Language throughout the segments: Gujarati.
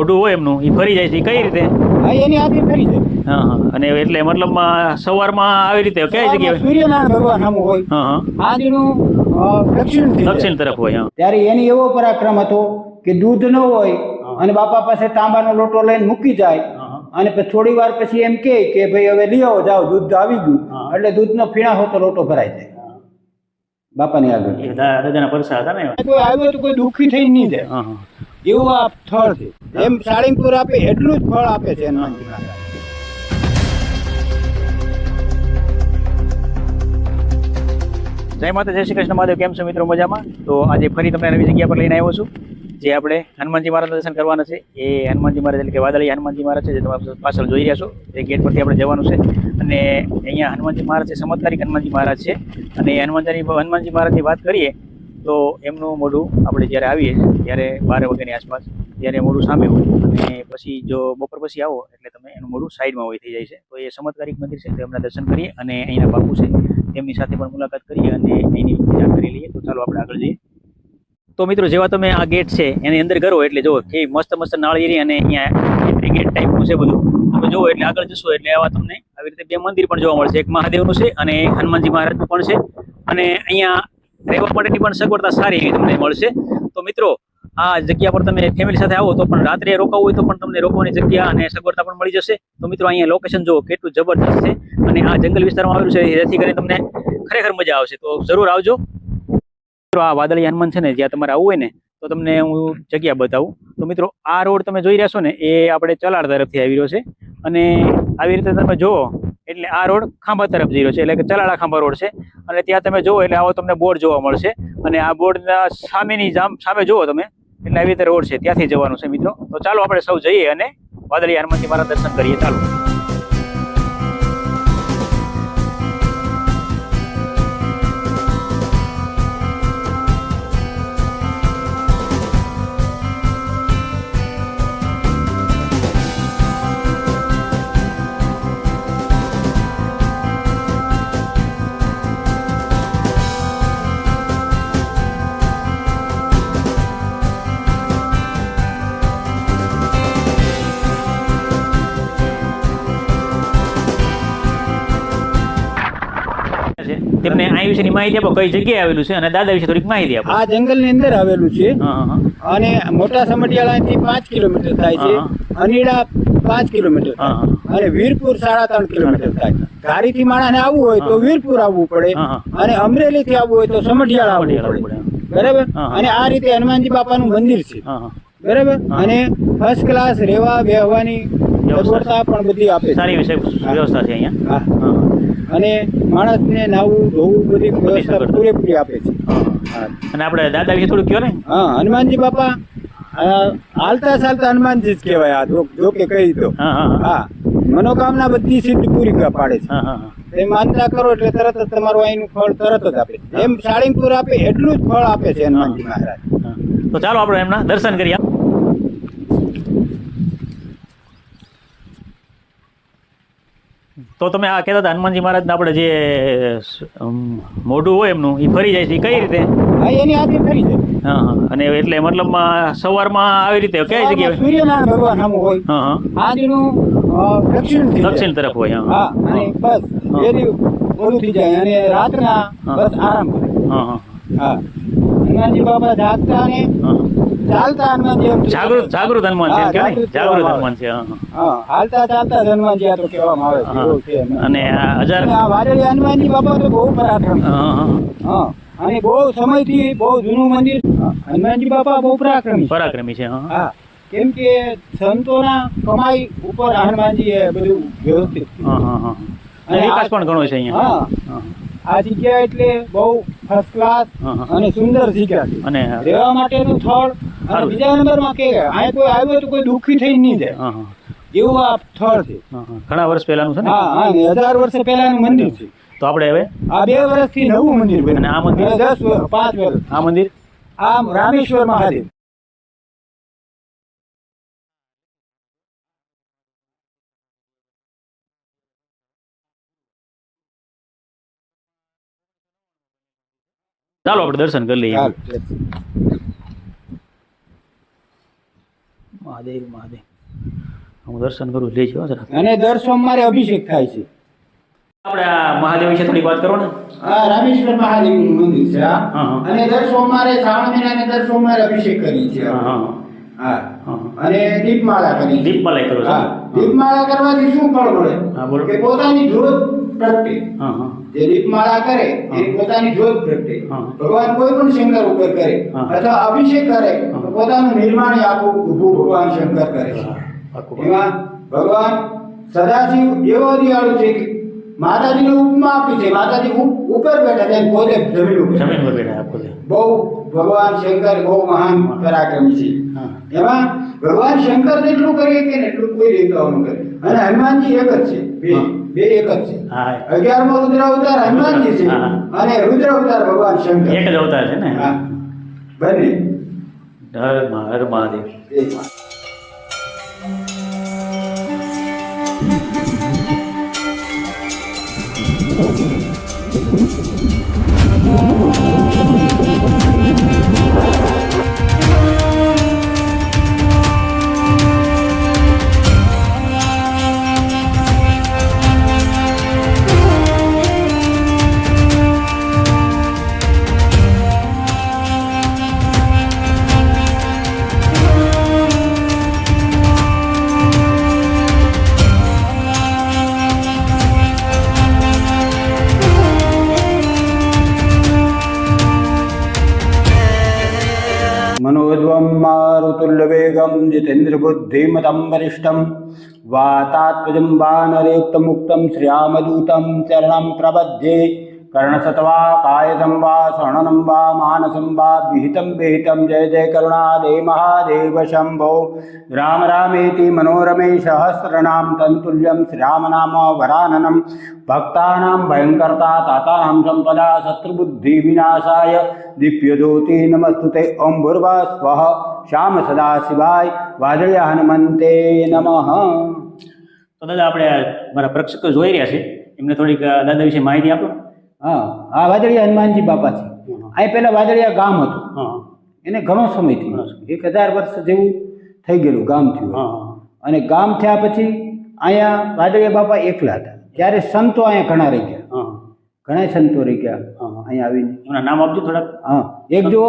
મોઢું હોય એમનું એ ફરી જાય છે. કઈ રીતે? હા એની હાથે ફરી જાય. હા હા. અને એટલે મતલબમાં સવારમાં આવી રીતે કઈ જગ્યાએ? સૂર્યનારાયણ ભગવાન સામું હોય. હા હા. આજનું દક્ષિણ દક્ષિણ તરફ હોય હા. ત્યારે એની એવો પરાક્રમ હતો કે દૂધ ન હોય અને બાપા પાસે તાંબાનો લોટો લઈને મૂકી જાય. અને પછી થોડી વાર પછી એમ કે ભાઈ હવે લઈ આવો જાઓ દૂધ આવી ગયું. હા. એટલે દૂધનો ફીણા હોતો લોટો ભરાઈ જાય. બાપાની આગળ. એ પરસા હતા ને કોઈ આવ્યો તો કોઈ દુઃખી થઈ નહીં જાય. એવું આ ફળ છે. એમ સાળીંગપુર આપે એટલું જ ફળ આપે છે એના જય માતા જય શ્રી કૃષ્ણ. મહાદેવ કેમ છો મિત્રો? મજામાં? તો આજે ફરી તમને નવી જગ્યા પર લઈને આવ્યો છું. જે આપણે હનુમાનજી મહારાજના દર્શન કરવાના છે, એ હનુમાનજી મહારાજ એટલે કે વાદળી હનુમાનજી મહારાજ છે, જે તમે પાછળ જોઈ રહ્યા છો, એ ગેટ પરથી આપણે જવાનું છે. અને અહીંયા હનુમાનજી મહારાજ છે ચમત્કારિક હનુમાનજી મહારાજ છે. અને હનુમાનજી હનુમાનજી મહારાજની વાત કરીએ, તો એમનું મોઢું આપણે જ્યારે આવીએ, ત્યારે બાર વાગ્યાની આસપાસ, ત્યારે મોઢું સામે હોય. અને પછી જો બપોર પછી આવો, એટલે તમે એનું મોઢું સાઈડમાં હોય થઈ જાય છે. તો એ ચમત્કારિક મંદિર છે, તો એમના દર્શન કરીએ. અને અહીંના બાપુ છે, તેમની સાથે પણ મુલાકાત કરીએ અને એની જાણકારી લઈએ. તો ચાલો આપણે આગળ જઈએ. તો મિત્રો, જેવા તમે આ ગેટ છે, એની અંદર કરો એટલે જો કે મસ્ત મસ્ત નાળિયેરી અને અહીંયા ગેટ ટાઈપનું છે બધું. તમે જુઓ એટલે આગળ જશો એટલે આવા તમને આવી રીતે બે મંદિર પણ જોવા મળશે. એક મહાદેવનું છે અને હનુમાનજી મહારાજનું પણ છે. અને અહીંયા રહેવા માટેની પણ સગવડતા સારી એવી તમને મળશે. તો મિત્રો, આ જગ્યા પર તમે ફેમિલી સાથે આવો તો પણ રાત્રે રોકાવું હોય તો પણ તમને રોકવાની જગ્યા અને સગવડતા પણ મળી જશે. તો મિત્રો, અહીંયા લોકેશન જુઓ, કેટલું જબરદસ્ત છે. અને આ જંગલ વિસ્તારમાં આવેલું છે, જેથી કરીને તમને ખરેખર મજા આવશે. તો જરૂર આવજો. મિત્રો, આ વાદળી હનુમાન છે ને, જ્યાં તમારે આવવું હોય ને, તો તમને હું જગ્યા બતાવું. તો મિત્રો, આ રોડ તમે જોઈ રહ્યા છો ને, એ આપણે ચલાડ તરફથી આવી રહ્યો છે. અને આવી રીતે તમે જુઓ, એટલે આ રોડ ખાંભા તરફ જઈ રહ્યો છે, એટલે કે ચલાડા ખાંભા રોડ છે. અને ત્યાં તમે જુઓ, એટલે આવો તમને બોર્ડ જોવા મળશે. અને આ બોર્ડના સામેની જામ, સામે જુઓ તમે, એટલે આવી રીતે રોડ છે, ત્યાંથી જવાનું છે મિત્રો. તો ચાલો આપણે સૌ જઈએ અને વાદળી હનુમાનજી મારા દર્શન કરીએ. ચાલો. તેમને આ વિશેની માહિતી આપો કઈ જગ્યાએ આવેલું છે અને દાદા વિશે થોડીક માહિતી આપો. આ જંગલની અંદર આવેલું છે. અને મોટા સમઢિયાળાથી પાંચ કિલોમીટર થાય છે. અનીડા પાંચ કિલોમીટર. અને વીરપુર સાડા ત્રણ કિલોમીટર થાય. ગાડીથી માણસને આવવું હોય તો. વીરપુર આવવું પડે. અને અમરેલી થી આવવું હોય તો સમઢિયાળા આવવું પડે. બરાબર. અને આ રીતે હનુમાનજી બાપાનું મંદિર છે. બરાબર? અને ફર્સ્ટ ક્લાસ રહેવા બેહવાની વ્યવસ્થા. સગવડતા પણ બધી આપે સારી વ્યવસ્થા છે અહીંયા. હા. અને માણસને નાવું ધોવું બધી વ્યવસ્થા પૂરેપૂરી આપે છે. અને આપણે દાદા વિશે થોડું કહો ને? હા હનુમાનજી બાપા હાલતા ચાલતા હનુમાનજી જ કહેવાય આ જો- કે કહી દો હા મનોકામના બધી સિદ્ધ પૂરી પાડે છે. હા હા હા. એ માનતા કરો એટલે તરત જ તમારું અહીંનું ફળ તરત જ આપે. એમ સાળીંગપુર આપે એટલું જ ફળ આપે છે હનુમાનજી મહારાજ. તો ચાલો આપણે એમના દર્શન કરીએ. તો તમે આ કહેતા હતા હનુમાનજી મહારાજના આપણે જે મોઢું હોય એમનું એ ફરી જાય છે. એ કઈ રીતે? હા એની હાથે ફરી જાય. હા હા. અને એટલે મતલબમાં સવારમાં આવી રીતે કઈ જગ્યાએ? સૂર્યનારાયણ ભગવાન સામું હોય. હા હા. આજનું દક્ષિણ દક્ષિણ તરફ હોય હા હા. અને બસ એની મોઢું થઈ જાય. અને રાતના બસ આરામ કરે. હા હા. હા. હનુમાનજી બાબા જાગતા અને ચાલતા હનુમાનજી જાગૃત જાગૃત હનુમાન છે એમ હા, જાગૃત જાગૃત હનુમાન છે હા હા. હા હાલતા ચાલતા હનુમાનજી આ તો કહેવામાં આવે છે હા. એવું છે હનુમાનજી. અને હજાર અને હનુમાનજી બાબા તો બહુ પરાક્રમી. છે. હા હા. હા અને બહુ સમયથી બહુ જૂનું મંદિર હનુમાનજી બાપા બહુ પરાક્રમી છે. પરાક્રમી છે હા. કેમ કે સંતોના કમાઈ ઉપર હનુમાનજી એ બધું વ્યવસ્થિત હા હા હા. અને વિકાસ પણ ઘણો છે અહીંયા. હા. આ જગ્યા એટલે બહુ ફર્સ્ટ ક્લાસ. અને સુંદર જગ્યા છે. અને રહેવા માટેનું સ્થળ અને બીજા નંબરમાં કે અહીંયા કોઈ આવ્યો તો કોઈ દુઃખી થઈ નહીં જાય. એવું આ સ્થળ છે. ઘણા વર્ષ પહેલાનું છે ને? હા હજાર વર્ષ પહેલાનું મંદિર છે. તો આપણે હવે આ બે વર્ષથી નવું મંદિર બન્યું. અને આ મંદિર? દસ પાંચ વર્ષ. આ મંદિર? આ રામેશ્વર મહાદેવ. ચાલો આપણે દર્શન કરી લઈએ મહાદેવ મહાદેવ. હું દર્શન કરું લેજો જરા. અને દર સોમવારે અભિષેક થાય છે. આપણે આ મહાદેવ વિશે થોડી વાત કરો ને. હા રામેશ્વર મહાદેવનું મંદિર છે. અને દર સોમવારે શ્રાવણ મહિનાને દર સોમવારે અભિષેક કરી છે હા. અને દીપમાળા કરી છે. દીપમાળા કરો હા. દીપમાળા કરવાથી શું ફળ મળે. કે પોતાની જ્યોત પ્રગટે. જે દીપમાળા કરે. એ પોતાની જ્યોત પ્રગટે. ભગવાન કોઈ પણ શંકર ઉપર કરે અથવા અભિષેક કરે તો પોતાનું નિર્માણ આખું ઊભું ભગવાન શંકર કરે છે. એમાં ભગવાન સદાશિવ એવો દિયાળુ છે કે માતાજીને ઉપમા આપી છે. માતાજી ઉપ- ઉપર બેઠા છે પોતે જમીન ઉપર જમીન પર બેઠા બહુ ભગવાન શંકર બહુ મહાન પરાક્રમી છે. એમાં ભગવાન શંકર જેટલું કરીએ કે ને એટલું કોઈ દેવતાઓનું કરે. અને હનુમાનજી એક જ છે. બે. બે એક જ છે. અગિયારમો રુદ્ર અવતાર હનુમાનજી છે. અને રુદ્ર અવતાર ભગવાન શંકર. એક જ અવતાર છે ને? બંને. હર હર મહાદેવ. એ. मनोध्वं मारुतुल्यवेगं जितेन्द्रबुद्धिमतं वरिष्ठं वातात्मजं वानरेक्तमुक्तं श्रियामदूतं चरणं प्रबध्ये कर्णसत्वा कायदं वा शरणनं वा मानसं वा विहितं विहितं जय जय करुणादे महादेव शम्भो राम रामेति मनोरमे सहस्रनाम तन्तुल्यं श्रीरामनाम वराननं भक्तानां भयङ्कर्ता तातानां सम्पदा शत्रुबुद्धिविनाशाय दिव्यज्योति नमस्तुते ॐ भूर्वा स्वः श्याम सदाशिवाय વાદળિયા હનુમંતે નમઃ તો દાદા આપણે આ મારા પ્રેક્ષકો જોઈ રહ્યા છે એમને થોડીક અ, દાદા વિશે માહિતી આપો હા આ વાદળિયા હનુમાનજી બાપા છે. અહીં પહેલા વાદળિયા ગામ હતું. હા. એને ઘણો સમય થયો. એક હજાર વર્ષ જેવું થઈ ગયેલું ગામ થયું. હા. અને ગામ થયા પછી અહીંયા વાદળિયા બાપા એકલા હતા. ત્યારે સંતો અહીંયા ઘણા રહી ગયા. હા. ઘણા સંતો રહી ગયા હા. અહીંયા આવીને. એના નામ આપજો થોડાક. હા. એક જુઓ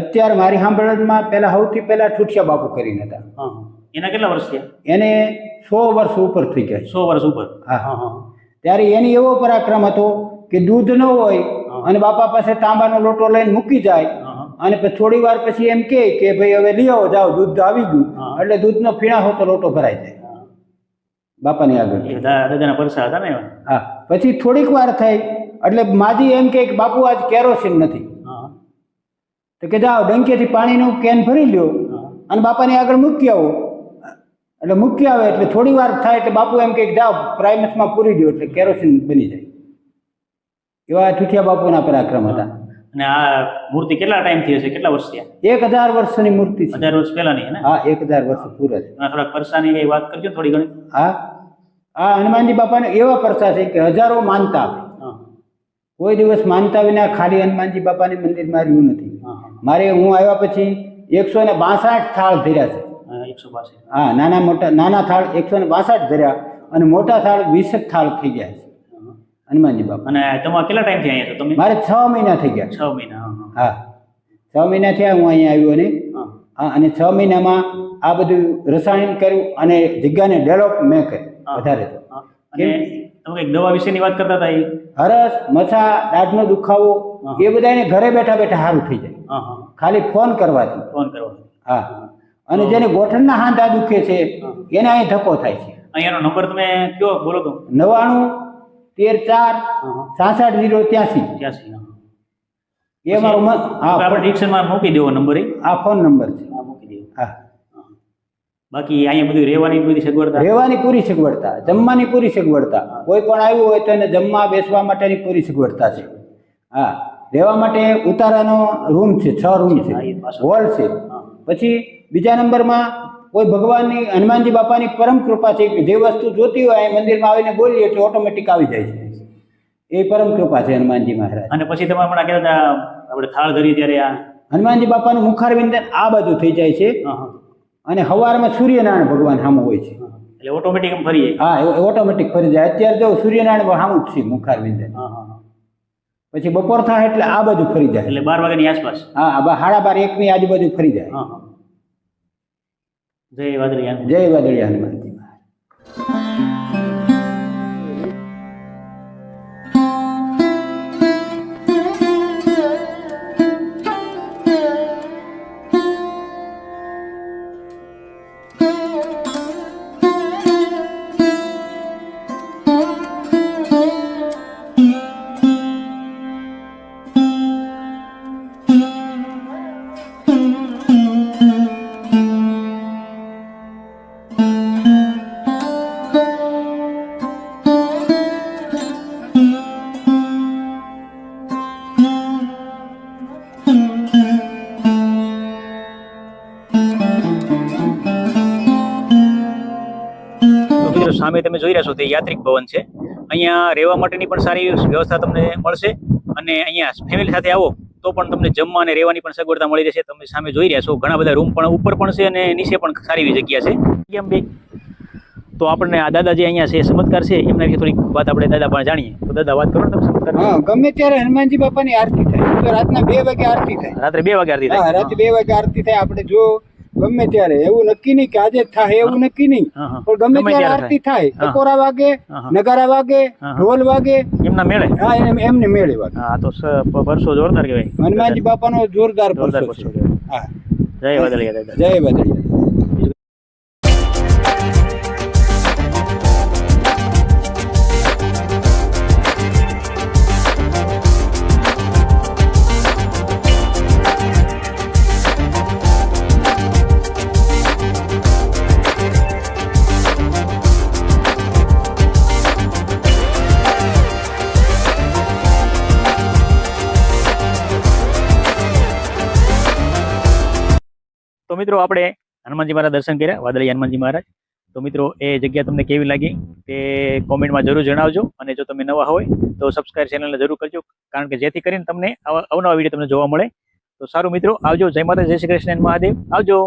અત્યારે મારી સાંભળવામાં પહેલાં સૌથી પહેલાં ઠુઠિયા બાપુ કરીને હતા. એના કેટલા વર્ષ થયા? એને સો વર્ષ ઉપર થઈ ગયા સો વર્ષ ઉપર. હા. હા હા. ત્યારે એની એવો પરાક્રમ હતો કે દૂધ ન હોય અને બાપા પાસે તાંબાનો લોટો લઈને મૂકી જાય. અને પછી થોડી વાર પછી એમ કહે કે ભાઈ હવે લઈ આવો જાઓ દૂધ આવી ગયું. એટલે દૂધનો ફીણા હોતો લોટો ભરાઈ જાય. બાપાની આગળ. દાદાના પરસા હતા ને હા. પછી થોડીક વાર થઈ એટલે માજી એમ કહે કે બાપુ આજ કેરોસીન નથી. તો કે જાઓ ડંકેથી પાણીનું કેન ભરી લ્યો અને બાપાની આગળ મૂકી આવો. એટલે મૂકી આવે એટલે થોડી વાર થાય એટલે બાપુ એમ કંઈક જાઓ પ્રાઇમસમાં પૂરી દો એટલે કેરોસીન બની જાય. એવા ઠુઠિયા બાપુના પરાક્રમ હતા. અને આ મૂર્તિ કેટલા ટાઈમથી હશે? કેટલા વર્ષ થયા? એક હજાર વર્ષની મૂર્તિ છે. હજાર વર્ષ પહેલાની ને? હા એક હજાર વર્ષ પૂરા છે. થોડાક પરસાની કઈ વાત કરજો થોડી ઘણી. હા. આ હનુમાનજી બાપાને એવા પરસા છે કે હજારો માનતા આવે. કોઈ દિવસ માનતા વિના ખાલી હનુમાનજી બાપાની મંદિરમાં રહ્યું નથી. મારે હું આવ્યા પછી એકસો ને બાસઠ થાળ ધર્યા છે. હા નાના મોટા નાના થાળ એકસો ને બાસઠ ધર્યા અને મોટા થાળ વીસ જ થાળ થઈ ગયા છે. હનુમાનજી બાપા. અને તમારે કેટલા ટાઈમથી અહીંયા તમે? મારે છ મહિના થઈ ગયા. છ મહિના હા છ મહિના થયા હું અહીંયા આવ્યો ને. હા. અને છ મહિનામાં આ બધું રસાયણ કર્યું અને જગ્યાને ડેવલપ મેં કરી વધારે તમે કંઈક દવા વિશેની વાત કરતા હતા એ? હરસ મસા દાઢનો દુખાવો. એ બધાને ઘરે બેઠા બેઠા સારું થઈ જાય. હા હા. ખાલી ફોન કરવાથી. ફોન કરવાથી. હા. અને જેને ગોઠણના હાંધા દુખે છે એને અહીં ધક્કો થાય છે. અહીંયાનો નંબર તમે કયો? બોલો તો. નવાણું તેર ચાર સાસઠ જીરો ત્યાસી. ત્યાંસી એ મારો હા આપણે ડિક્શનમાં મૂકી દેવો નંબર આ ફોન નંબર છે. આ મૂકી દેવો. હા. બાકી અહીંયા બધું રહેવાની બધી સગવડતા? રહેવાની પૂરી સગવડતા જમવાની પૂરી સગવડતા. કોઈ પણ આવ્યું હોય તો એને જમવા બેસવા માટેની પૂરી સગવડતા છે. હા. રહેવા માટે ઉતારાનો રૂમ છે છ રૂમ છે. હોલ છે. પછી બીજા નંબરમાં કોઈ ભગવાનની હનુમાનજી બાપાની પરમ કૃપા છે જે વસ્તુ જોતી હોય એ મંદિરમાં આવીને બોલીએ એટલે ઓટોમેટિક આવી જાય છે. એ પરમ કૃપા છે હનુમાનજી મહારાજ. અને પછી તમે હમણાં કહેતા હતા આપણે થાળ ધરી ત્યારે આ હનુમાનજી બાપાનું મુખાર વિંદન આ બાજુ થઈ જાય છે. અને સવારમાં સૂર્યનારાયણ ભગવાન સામું હોય છે. એટલે ઓટોમેટિક ફરી જાય હા ઓટોમેટિક ફરી જાય. અત્યારે જો સૂર્યનારાયણ સામું જ છે મુખાર વિંદે હા હા હા. પછી બપોર થાય એટલે આ બાજુ ફરી જાય. એટલે બાર વાગ્યાની આસપાસ? હા સાડા બાર એકની આજુબાજુ ફરી જાય. જય વાદળી. જય વાદળી હનુમાનજી જોઈ રહ્યા છો તે યાત્રિક ભવન છે. અહીંયા રહેવા માટેની પણ સારી વ્યવસ્થા તમને મળશે અને અહીંયા ફેમિલી સાથે આવો તો પણ તમને જમવા અને રહેવાની પણ સગવડતા મળી રહેશે. તમે સામે જોઈ રહ્યા છો ઘણા બધા રૂમ પણ ઉપર પણ છે અને નીચે પણ સારી એવી જગ્યા છે. કેમ બે તો આપણને આ દાદા જે અહીંયા છે ચમત્કાર છે. એમના વિશે થોડીક વાત આપણે દાદા પણ જાણીએ. તો દાદા વાત કરો તમે ચમત્કાર. હા ગમે ત્યારે હનુમાનજી બાપાની આરતી થાય. તો રાતના બે વાગે આરતી થાય. રાત્રે બે વાગે આરતી થાય. રાત્રે બે વાગે આરતી થાય. આપણે જો ગમે ત્યારે. એવું નક્કી નહીં કે આજે જ થાય એવું નક્કી નહીં. પણ ગમે ત્યારે આરતી થાય. ટકોરા વાગે. નગારા વાગે ઢોલ વાગે. એમના મેળે? હા એમને મેળે વાગે. હા તો પરસો જોરદાર કહેવાય. હનુમાનજી બાપાનો જોરદાર પરસો પરસો છે હા. જય વાદળિયા જય વાદળિયા. મિત્રો, આપણે હનુમાનજી મહારાજ દર્શન કર્યા, વાદળી હનુમાનજી મહારાજ. તો મિત્રો, એ જગ્યા તમને કેવી લાગી તે કોમેન્ટમાં જરૂર જણાવજો. અને જો તમે નવા હોય, તો સબસ્ક્રાઇબ ચેનલને જરૂર કરજો. કારણ કે જેથી કરીને તમને અવનવા વીડિયો તમને જોવા મળે. તો સારું મિત્રો, આવજો. જય માતા જય શ્રી કૃષ્ણ મહાદેવ. આવજો.